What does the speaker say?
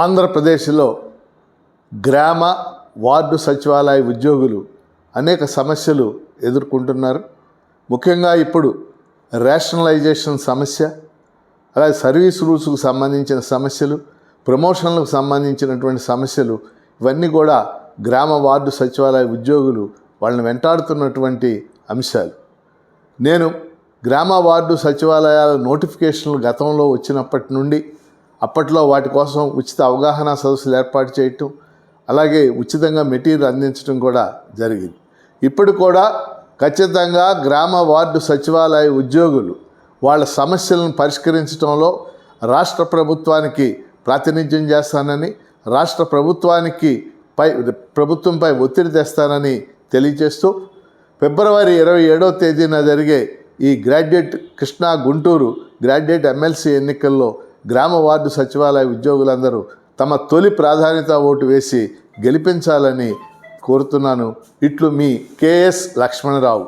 ఆంధ్రప్రదేశ్లో గ్రామ వార్డు సచివాలయ ఉద్యోగులు అనేక సమస్యలు ఎదుర్కొంటున్నారు. ముఖ్యంగా ఇప్పుడు రేషనలైజేషన్ సమస్య అలాగే సర్వీస్ రూల్స్కు సంబంధించిన సమస్యలు ప్రమోషన్లకు సంబంధించినటువంటి సమస్యలు ఇవన్నీ కూడా గ్రామ వార్డు సచివాలయ ఉద్యోగులు వాళ్ళని వెంటాడుతున్నటువంటి అంశాలు. నేను గ్రామ వార్డు సచివాలయాల నోటిఫికేషన్లు గతంలో వచ్చినప్పటి నుండి అప్పట్లో వాటి కోసం ఉచిత అవగాహన సదస్సులు ఏర్పాటు చేయటం అలాగే ఉచితంగా మెటీరియల్ అందించడం కూడా జరిగింది. ఇప్పుడు కూడా ఖచ్చితంగా గ్రామ వార్డు సచివాలయ ఉద్యోగులు వాళ్ళ సమస్యలను పరిష్కరించడంలో రాష్ట్ర ప్రభుత్వానికి ప్రాతినిధ్యం చేస్తానని రాష్ట్ర ప్రభుత్వానికి పై ప్రభుత్వంపై ఒత్తిడి తెస్తానని తెలియజేస్తూ ఫిబ్రవరి ఇరవై ఏడవ తేదీన జరిగే ఈ graduate Krishna Guntur graduate MLC ఎన్నికల్లో గ్రామ వార్డు సచివాలయ ఉద్యోగులందరూ తమ తొలి ప్రాధాన్యత ఓటు వేసి గెలిపించాలని కోరుతున్నాను. ఇట్లు మీ కేఎస్ లక్ష్మణరావు.